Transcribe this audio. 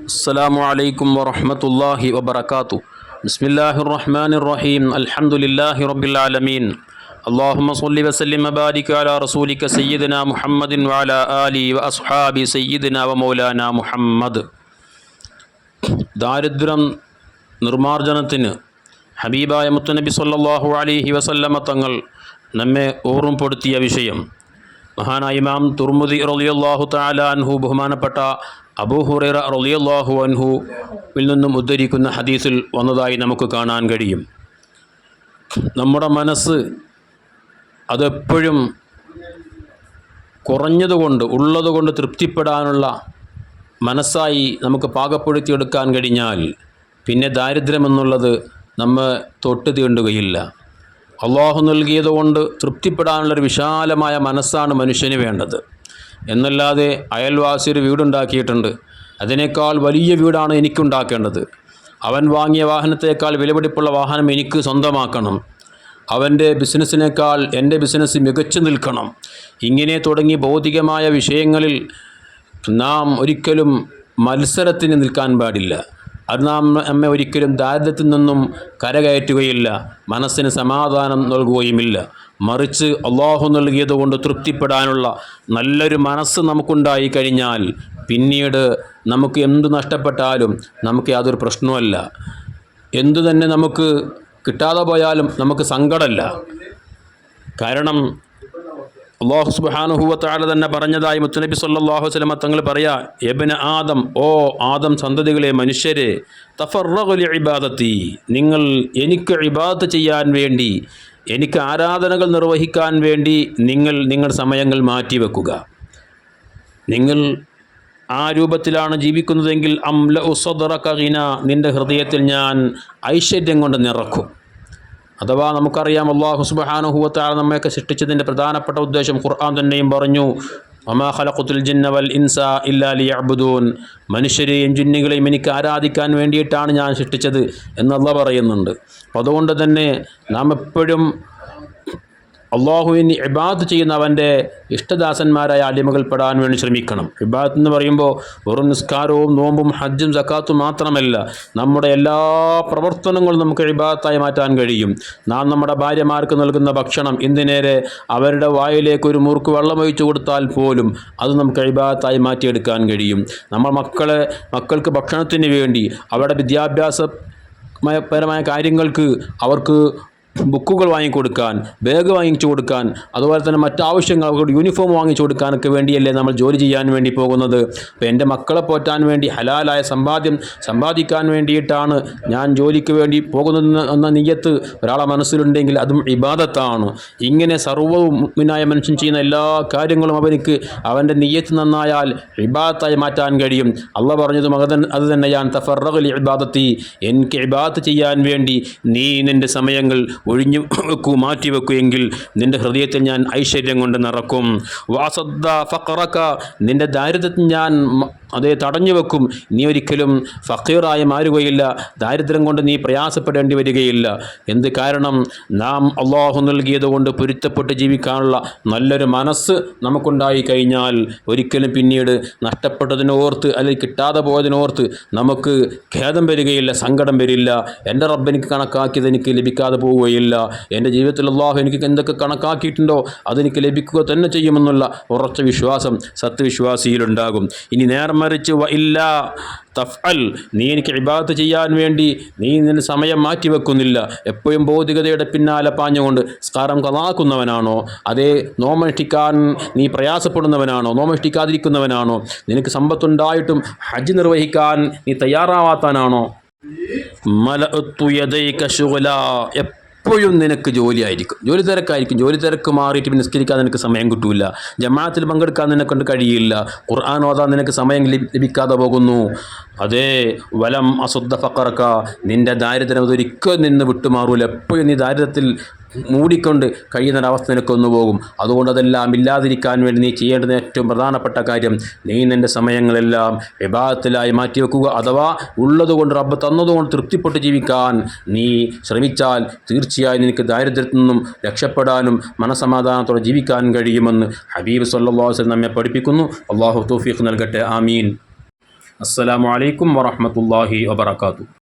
السلام عليكم ورحمة الله وبركاته بسم الله الرحمن الرحيم الحمد لله رب العالمين اللهم صل وسلم وبارك على رسولك سيدنا محمد وعلى آله وأصحاب سيدنا ومولانا محمد ദാരിദ്ര്യം നിർമ്മാർജ്ജനത്തിന് ഹബീബായ മുത്തുനബി സല്ലല്ലാഹു അലൈഹി വസല്ലമ തങ്ങൾ നമ്മെ ഓർമ്മപ്പെടുത്തിയ വിഷയം മഹാനായ ഇമാം തുർമുദി റളിയല്ലാഹു തആല അൻഹു ബഹുമാനപ്പെട്ട അബൂ ഹുറൈറ റളിയല്ലാഹു അൻഹുവിൽ നിന്നും ഉദ്ധരിക്കുന്ന ഹദീസിൽ വന്നതായി നമുക്ക് കാണാൻ കഴിയും. നമ്മുടെ മനസ്സ് അതെപ്പോഴും കുറഞ്ഞതുകൊണ്ട് ഉള്ളതുകൊണ്ട് തൃപ്തിപ്പെടാനുള്ള മനസ്സായി നമുക്ക് പാകപ്പെടുത്തിയെടുക്കാൻ കഴിഞ്ഞാൽ പിന്നെ ദാരിദ്ര്യമെന്നുള്ളത് നമ്മെ തൊട്ട് തീണ്ടുകയില്ല. അള്ളാഹു നൽകിയതുകൊണ്ട് തൃപ്തിപ്പെടാനുള്ളൊരു വിശാലമായ മനസ്സാണ് മനുഷ്യന് വേണ്ടത്. എന്നല്ലാതെ അയൽവാസി ഒരു വീടുണ്ടാക്കിയിട്ടുണ്ട്. അതിനേക്കാൾ വലിയ വീടാണ് എനിക്കുണ്ടാക്കേണ്ടത്. അവൻ വാങ്ങിയ വാഹനത്തേക്കാൾ വിലപിടിപ്പുള്ള വാഹനം എനിക്ക് സ്വന്തമാക്കണം. അവന്റെ ബിസിനസ്സിനേക്കാൾ എന്റെ ബിസിനസ് മികച്ചു നിൽക്കണം. ഇങ്ങനെ തുടങ്ങി ഭൗതികമായ വിഷയങ്ങളിൽ നാം ഒരിക്കലും മത്സരത്തിന് നിൽക്കാൻ പാടില്ല. അത് നാം നമ്മെ ഒരിക്കലും ദാരിദ്ര്യത്തിൽ നിന്നും കരകയറ്റുകയില്ല. മനസ്സിന് സമാധാനം നൽകുകയുമില്ല. മറിച്ച് അള്ളാഹു നൽകിയത് കൊണ്ട് തൃപ്തിപ്പെടാനുള്ള നല്ലൊരു മനസ്സ് നമുക്കുണ്ടായി കഴിഞ്ഞാൽ പിന്നീട് നമുക്ക് എന്തു നഷ്ടപ്പെട്ടാലും നമുക്ക് യാതൊരു പ്രശ്നവുമല്ല. എന്തു തന്നെ നമുക്ക് കിട്ടാതെ പോയാലും നമുക്ക് സങ്കടമല്ല. കാരണം അള്ളാഹു സുബാനുഹൂവത്താല തന്നെ പറഞ്ഞതായി മുത്തനബി സല്ലാഹു വസ്ലമ തങ്ങൾ പറയാ എബിന് ആദം ഓ ആദം സന്തതികളെ മനുഷ്യരെ തഫറലി ഇബാദത്തി നിങ്ങൾ എനിക്ക് ഇബാദത്ത് ചെയ്യാൻ വേണ്ടി എനിക്ക് ആരാധനകൾ നിർവഹിക്കാൻ വേണ്ടി നിങ്ങൾ നിങ്ങളുടെ സമയങ്ങൾ മാറ്റിവെക്കുക നിങ്ങൾ ആ രൂപത്തിലാണ് ജീവിക്കുന്നതെങ്കിൽ അംല ഉസദറക്കീന നിന്റെ ഹൃദയത്തിൽ ഞാൻ ഐശ്വര്യം കൊണ്ട് നിറക്കും. അഥവാ നമുക്കറിയാം അള്ളാഹു സുബഹാനുഹൂവത്താൽ നമ്മയൊക്കെ സൃഷ്ടിച്ചതിന്റെ പ്രധാനപ്പെട്ട ഉദ്ദേശം ഖുർആൻ തന്നെയും പറഞ്ഞു ഒമാ ഖലഖുത്തുൽ ജിന്ന വൽ ഇൻസ ഇല്ലാ മനുഷ്യരെയും ജിന്നുകളെയും എനിക്ക് ആരാധിക്കാൻ വേണ്ടിയിട്ടാണ് ഞാൻ സൃഷ്ടിച്ചത് എന്നല്ല പറയുന്നുണ്ട്. അതുകൊണ്ട് തന്നെ നാം എപ്പോഴും അള്ളാഹുവിന് ഇബാദ് ചെയ്യുന്ന അവന്റെ ഇഷ്ടദാസന്മാരായ അടിമകൾ പെടാൻ വേണ്ടി ശ്രമിക്കണം. ഇബാദത്ത് എന്ന് പറയുമ്പോൾ വെറും നിസ്കാരവും നോമ്പും ഹജ്ജും സക്കാത്തും മാത്രമല്ല നമ്മുടെ എല്ലാ പ്രവർത്തനങ്ങളും നമുക്ക് ഇബാദത്തായി മാറ്റാൻ കഴിയും. നാം നമ്മുടെ ഭാര്യമാർക്ക് നൽകുന്ന ഭക്ഷണം എന്തിനേരെ അവരുടെ വായിലേക്ക് ഒരു മുറുക്ക് വെള്ളമൊഴിച്ചു കൊടുത്താൽ പോലും അത് നമുക്ക് ഇബാദത്തായി മാറ്റിയെടുക്കാൻ കഴിയും. നമ്മൾ മക്കളെ മക്കൾക്ക് ഭക്ഷണത്തിന് വേണ്ടി അവരുടെ വിദ്യാഭ്യാസ പരമായ കാര്യങ്ങൾക്ക് അവർക്ക് ബുക്കുകൾ വാങ്ങിക്കൊടുക്കാൻ ബാഗ് വാങ്ങിച്ചു കൊടുക്കാൻ അതുപോലെ തന്നെ മറ്റാവശ്യങ്ങൾ അവർക്ക് യൂണിഫോം വാങ്ങിച്ചു കൊടുക്കാനൊക്കെ വേണ്ടിയല്ലേ നമ്മൾ ജോലി ചെയ്യാൻ വേണ്ടി പോകുന്നത്. അപ്പോൾ എന്റെ മക്കളെ പോറ്റാൻ വേണ്ടി ഹലാലായ സമ്പാദ്യം സമ്പാദിക്കാൻ വേണ്ടിയിട്ടാണ് ഞാൻ ജോലിക്ക് വേണ്ടി പോകുന്നത് എന്ന നീയത്ത് ഒരാളെ മനസ്സിലുണ്ടെങ്കിൽ അതും ഇബാദത്താണ്. ഇങ്ങനെ സർവമിനായ മനുഷ്യൻ ചെയ്യുന്ന എല്ലാ കാര്യങ്ങളും അവനിക്ക് അവന്റെ നീയത്ത് നന്നായാൽ ഇബാദത്തായി മാറ്റാൻ കഴിയും. അള്ള പറഞ്ഞതും അത് അത് തന്നെ ഞാൻ തഫറൽ ഇബാദത്തി എനിക്ക് ഇബാദത്ത് ചെയ്യാൻ വേണ്ടി നീ നിന്റെ സമയങ്ങൾ ഒഴിഞ്ഞു വെക്കൂ മാറ്റി വെക്കൂ എങ്കിൽ നിന്റെ ഹൃദയത്തിൽ ഞാൻ ഐശ്വര്യം കൊണ്ട് നിറക്കും. വാസദ്ദ ഫക്കറക്ക നിന്റെ ദാരിദ്ര്യത്തിൽ ഞാൻ അതേ തടഞ്ഞു വെക്കും. നീ ഒരിക്കലും ഫക്കീറായി മാറുകയില്ല ദാരിദ്ര്യം കൊണ്ട് നീ പ്രയാസപ്പെടേണ്ടി വരികയില്ല. എന്ത് കാരണം? നാം അള്ളാഹു നൽകിയത് കൊണ്ട് പൊരുത്തപ്പെട്ട് ജീവിക്കാനുള്ള നല്ലൊരു മനസ്സ് നമുക്കുണ്ടായി കഴിഞ്ഞാൽ ഒരിക്കലും പിന്നീട് നഷ്ടപ്പെട്ടതിനോർത്ത് അല്ലെങ്കിൽ കിട്ടാതെ പോയതിനോർത്ത് നമുക്ക് ഖേദം വരികയില്ല സങ്കടം വരില്ല. എന്റെ റബ്ബ് എനിക്ക് കണക്കാക്കിയത് എനിക്ക് ലഭിക്കാതെ പോവുകയില്ല. എന്റെ ജീവിതത്തിൽ അള്ളാഹു എനിക്ക് എന്തൊക്കെ കണക്കാക്കിയിട്ടുണ്ടോ അതെനിക്ക് ലഭിക്കുക തന്നെ ചെയ്യുമെന്നുള്ള ഉറച്ച വിശ്വാസം സത്യവിശ്വാസിയിലുണ്ടാകും. ഇനി നേരം മറിച്ച് വ ഇല്ല തഫ് അൽ നീ എനിക്ക് ഇബാദത്ത് ചെയ്യാൻ വേണ്ടി നീ നിന്റെ സമയം മാറ്റിവെക്കുന്നില്ല എപ്പോഴും ഭൗതികതയുടെ പിന്നാലെ പാഞ്ഞുകൊണ്ട് സ്കാരം കലാക്കുന്നവനാണോ? അതേ നോമനുഷ്ഠിക്കാൻ നീ പ്രയാസപ്പെടുന്നവനാണോ? നോമനുഷ്ഠിക്കാതിരിക്കുന്നവനാണോ? നിനക്ക് സമ്പത്തുണ്ടായിട്ടും ഹജ്ജ് നിർവഹിക്കാൻ നീ തയ്യാറാവാത്താനാണോ മല ശുഗല. എപ്പോഴും നിനക്ക് ജോലിയായിരിക്കും. ജോലി തിരക്കായിരിക്കും. ജോലി തിരക്ക് മാറിയിട്ട് പിന്നെ നിസ്കരിക്കാൻ നിനക്ക് സമയം കിട്ടൂല. ജമാഅത്തിൽ പങ്കെടുക്കാൻ നിന്നെ കൊണ്ട് കഴിയില്ല. ഖുർആൻ ഓതാൻ നിനക്ക് സമയം ലഭിക്കാതെ പോകുന്നു. അതേ വലം അസുദ്ധ ഫക്കറക്ക നിന്റെ ദാരിദ്ര്യം അതൊരിക്കലും നിന്ന് വിട്ടുമാറൂല. എപ്പോഴും നീ ദാരിദ്ര്യത്തിൽ മൂടിക്കൊണ്ട് കഴിയുന്നൊരവസ്ഥ നിനക്കൊന്നു പോകും. അതുകൊണ്ട് അതെല്ലാം ഇല്ലാതിരിക്കാൻ വേണ്ടി നീ ചെയ്യേണ്ടത് ഏറ്റവും പ്രധാനപ്പെട്ട കാര്യം നീ നിന്റെ സമയങ്ങളെല്ലാം വിഭാഗത്തിലായി മാറ്റിവെക്കുക അഥവാ ഉള്ളതുകൊണ്ട് റബ്ബ് തന്നതുകൊണ്ട് തൃപ്തിപ്പെട്ട് ജീവിക്കാൻ നീ ശ്രമിച്ചാൽ തീർച്ചയായും നിനക്ക് ദാരിദ്ര്യത്തിൽ നിന്നും രക്ഷപ്പെടാനും മനസമാധാനത്തോടെ ജീവിക്കാൻ കഴിയുമെന്ന് ഹബീബ് സല്ലാസ് നമ്മെ പഠിപ്പിക്കുന്നു. അള്ളാഹു തൗഫീഖ് നൽകട്ടെ. ആമീൻ. അസ്സാം വലൈക്കും വറഹ്മത്തുള്ളാഹി വബറകാതുഹു.